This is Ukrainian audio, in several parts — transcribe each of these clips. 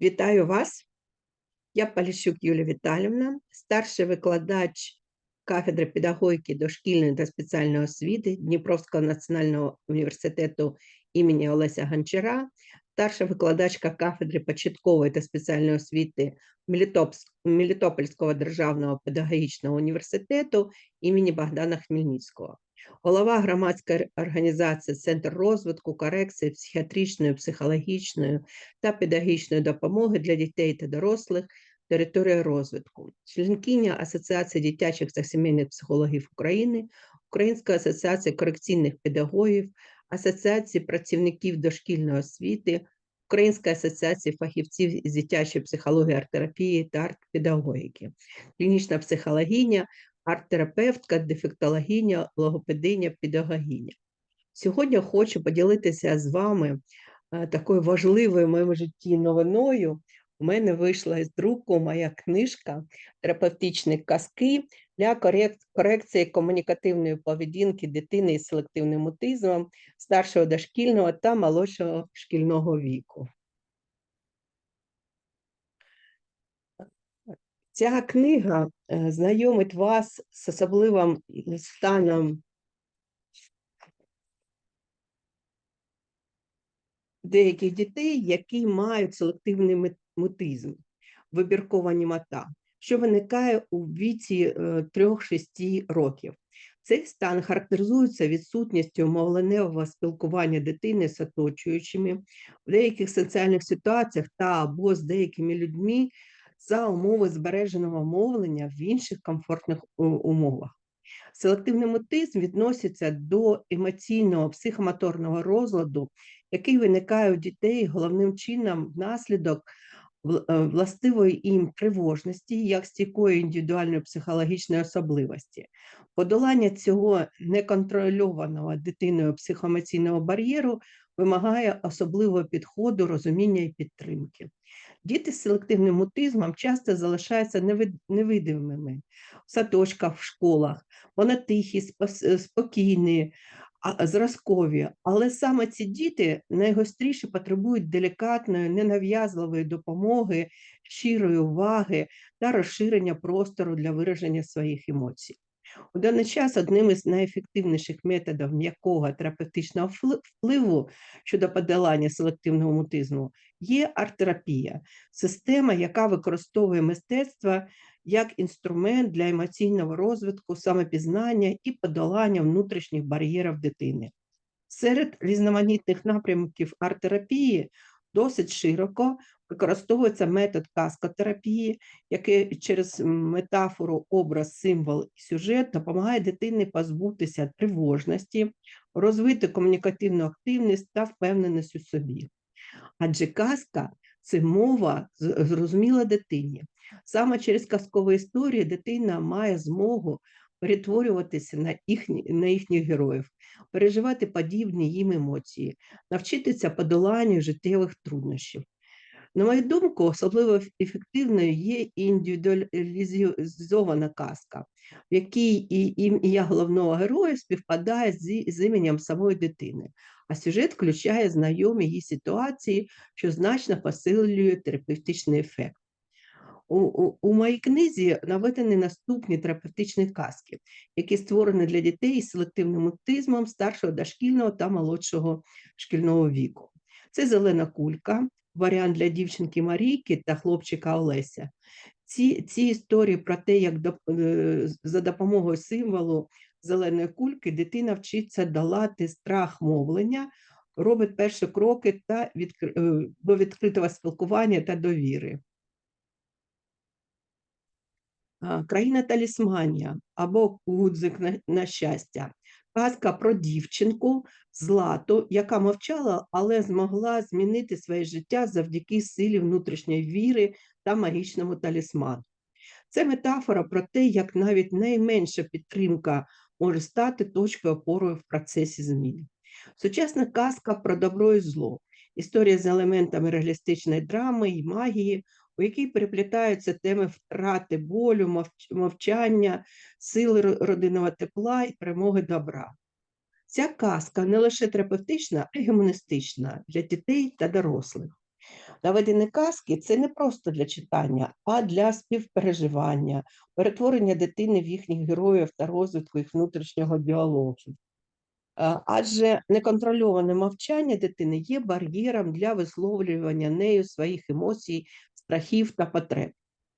Вітаю вас. Я Поліщук Юлія Віталівна, старший викладач кафедри педагогіки дошкільної та спеціальної освіти Дніпровського національного університету імені Олеся Гончара, старша викладачка кафедри початкової та спеціальної освіти Мелітопольського державного педагогічного університету імені Богдана Хмельницького голова громадської організації Центр розвитку, корекції, психіатричної, психологічної та педагогічної допомоги для дітей та дорослих територія розвитку, членкиня Асоціації дитячих та сімейних психологів України, Української асоціації корекційних педагогів, Асоціації працівників дошкільної освіти, Української асоціації фахівців з дитячої психології, арт-терапії та арт-педагогіки, клінічна психологиня, арт-терапевтка, дефектологиня, логопединя, педагогиня. Сьогодні хочу поділитися з вами е, такою важливою в моєму житті новиною. У мене вийшла із друку моя книжка Терапевтичні казки для корек- корекції комунікативної поведінки дитини із селективним аутизмом старшого дошкільного та молодшого шкільного віку. Ця книга е, знайомить вас з особливим станом деяких дітей, які мають селективний мутизм, вибіркова німота, що виникає у віці е, 3-6 років. Цей стан характеризується відсутністю мовленевого спілкування дитини з оточуючими в деяких соціальних ситуаціях та або з деякими людьми за умови збереженого мовлення в інших комфортних умовах. Селективний мутизм відноситься до емоційного психомоторного розладу, який виникає у дітей головним чином внаслідок е, властивої їм тривожності як стійкої індивідуальної психологічної особливості. Подолання цього неконтрольованого дитиною психоемоційного бар'єру вимагає особливого підходу, розуміння і підтримки. Діти з селективним мутизмом часто залишаються невид- невидимими в садочках, в школах. Вони тихі, спокійні, зразкові. Але саме ці діти найгостріше потребують делікатної, ненав'язливої допомоги, щирої уваги та розширення простору для вираження своїх емоцій. У даний час одним із найефективніших методів м'якого терапевтичного впливу щодо подолання селективного мутизму є арт-терапія, система, яка використовує мистецтво як інструмент для емоційного розвитку, самопізнання і подолання внутрішніх бар'єрів дитини. Серед різноманітних напрямків арт-терапії досить широко використовується метод каскотерапії, який через метафору, образ, символ і сюжет допомагає дитині позбутися тривожності, розвити комунікативну активність та впевненість у собі. Адже казка це мова зрозуміла дитині. Саме через казкові історії дитина має змогу перетворюватися на, їхні, на їхніх героїв, переживати подібні їм емоції, навчитися подоланню життєвих труднощів. На мою думку, особливо ефективною є індивідуалізована казка, в якій і ім'я головного героя співпадає з, з іменем самої дитини, а сюжет включає знайомі її ситуації, що значно посилює терапевтичний ефект. У, у, у моїй книзі наведені наступні терапевтичні казки, які створені для дітей з селективним аутизмом старшого дошкільного та молодшого шкільного віку. Це зелена кулька, варіант для дівчинки Марійки та хлопчика Олеся. Ці, ці історії про те, як доп- е, за допомогою символу зеленої кульки дитина вчиться долати страх мовлення, робить перші кроки та відкр... е, до відкритого спілкування та довіри. Країна талісманія або гудзик на, на щастя. Казка про дівчинку Злату, яка мовчала, але змогла змінити своє життя завдяки силі внутрішньої віри та магічному талісману. Це метафора про те, як навіть найменша підтримка може стати точкою опорою в процесі змін. Сучасна казка про добро і зло, історія з елементами реалістичної драми і магії, у якій переплітаються теми втрати болю, мовчання, сили родинного тепла і перемоги добра. Ця казка не лише терапевтична, а й гуманістична для дітей та дорослих. Наведені казки це не просто для читання, а для співпереживання, перетворення дитини в їхніх героїв та розвитку їх внутрішнього діалогу. Адже неконтрольоване мовчання дитини є бар'єром для висловлювання нею своїх емоцій, страхів та потреб.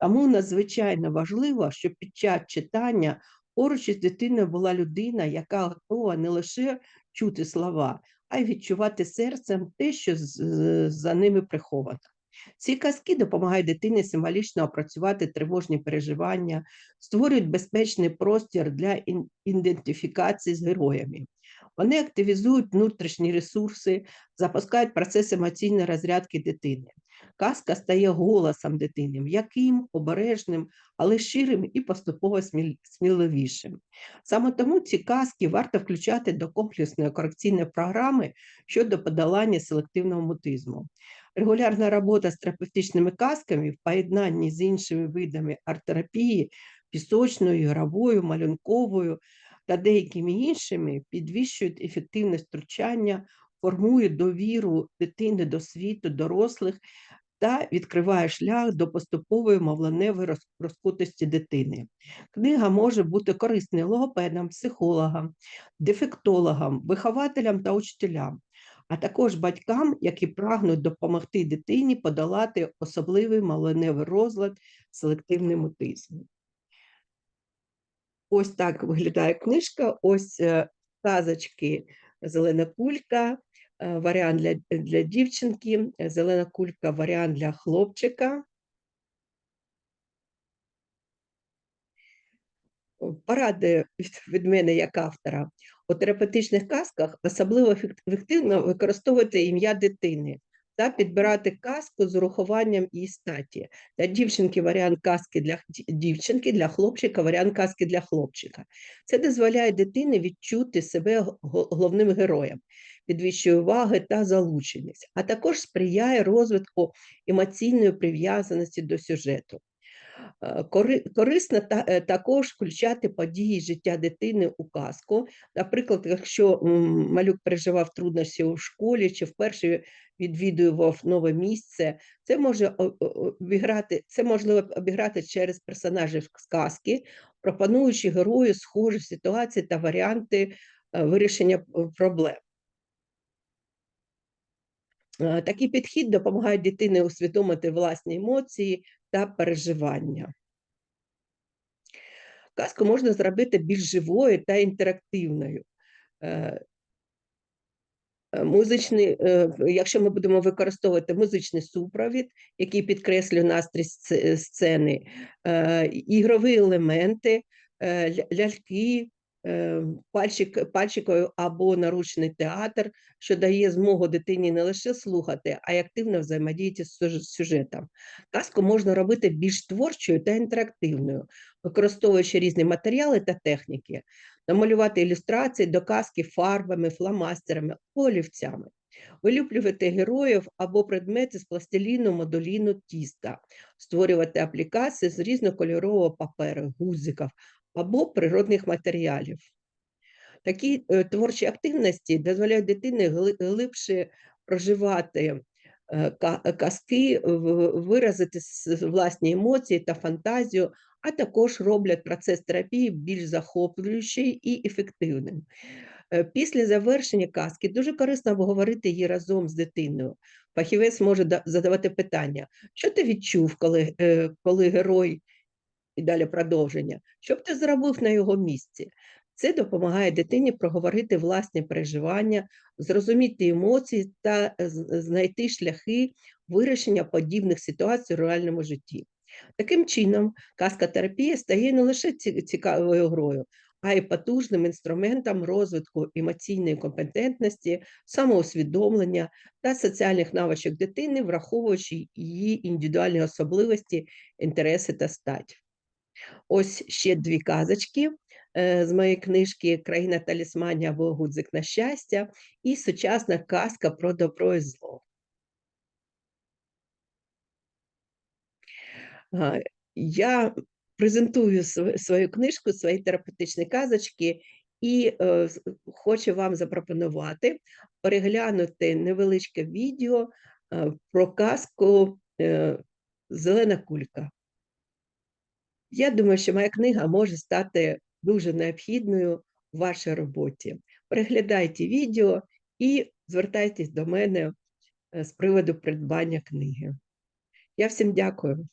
Тому надзвичайно важливо, щоб під час читання поруч із дитиною була людина, яка готова не лише чути слова, а й відчувати серцем те, що за ними приховано. Ці казки допомагають дитині символічно опрацювати тривожні переживання, створюють безпечний простір для ідентифікації з героями. Вони активізують внутрішні ресурси, запускають процес емоційної розрядки дитини. Казка стає голосом дитини, м'яким, обережним, але щирим і поступово сміливішим. Саме тому ці казки варто включати до комплексної корекційної програми щодо подолання селективного мутизму. Регулярна робота з терапевтичними казками в поєднанні з іншими видами арт-терапії, пісочною, ігровою, малюнковою та деякими іншими підвищують ефективність втручання, формують довіру дитини до світу, дорослих та відкриває шлях до поступової мовленевої роз- розкутості дитини. Книга може бути корисною логопедам, психологам, дефектологам, вихователям та учителям, а також батькам, які прагнуть допомогти дитині подолати особливий мовленевий розлад, селективний мутизм. Ось так виглядає книжка. Ось е, казочки Зелена кулька, варіант для, для дівчинки, е, зелена кулька, варіант для хлопчика. Поради від мене як автора. У терапевтичних казках особливо ефективно використовувати ім'я дитини та підбирати казку з урахуванням її статі. Для дівчинки варіант казки для дівчинки, для хлопчика варіант казки для хлопчика. Це дозволяє дитині відчути себе головним героєм, підвищує уваги та залученість, а також сприяє розвитку емоційної прив'язаності до сюжету. Е, Корисно е, також включати події життя дитини у казку. Наприклад, якщо малюк переживав труднощі у школі чи вперше відвідував нове місце, це може обіграти, це можливо обіграти через персонажів сказки, пропонуючи герою схожі ситуації та варіанти е, вирішення е, проблем. Е, Такий підхід допомагає дитині усвідомити власні емоції та переживання. Казку можна зробити більш живою та інтерактивною. Е, Музичний, е, якщо ми будемо використовувати музичний супровід, який підкреслює настрій сцени, е, ігрові елементи, ляльки, пальчик, пальчиковий або наручний театр, що дає змогу дитині не лише слухати, а й активно взаємодіяти з сюжетом. Казку можна робити більш творчою та інтерактивною, використовуючи різні матеріали та техніки, намалювати ілюстрації до казки фарбами, фломастерами, олівцями, вилюблювати героїв або предмети з пластиліну, модуліну, тіста, створювати аплікації з різнокольорового паперу, гудзиків або природних матеріалів. Такі е, творчі активності дозволяють дитині глибше проживати е, казки, виразити власні емоції та фантазію, а також роблять процес терапії більш захоплюючий і ефективним. Е, Після завершення казки дуже корисно обговорити її разом з дитиною. Фахівець може задавати питання: що ти відчув, коли, е, коли герой і далі продовження, що б ти зробив на його місці? Це допомагає дитині проговорити власні переживання, зрозуміти емоції та е, знайти шляхи вирішення подібних ситуацій у реальному житті. Таким чином, казка-терапія стає не лише цікавою грою, а й потужним інструментом розвитку емоційної компетентності, самоусвідомлення та соціальних навичок дитини, враховуючи її індивідуальні особливості, інтереси та стать. Ось ще дві казочки е, з моєї книжки Країна талісманів або Гудзик на щастя і сучасна казка про добро і зло. Я презентую свою книжку, свої терапевтичні казочки, і е, хочу вам запропонувати переглянути невеличке відео е, про казку е, Зелена кулька. Я думаю, що моя книга може стати дуже необхідною в вашій роботі. Переглядайте відео і звертайтесь до мене з приводу придбання книги. Я всім дякую.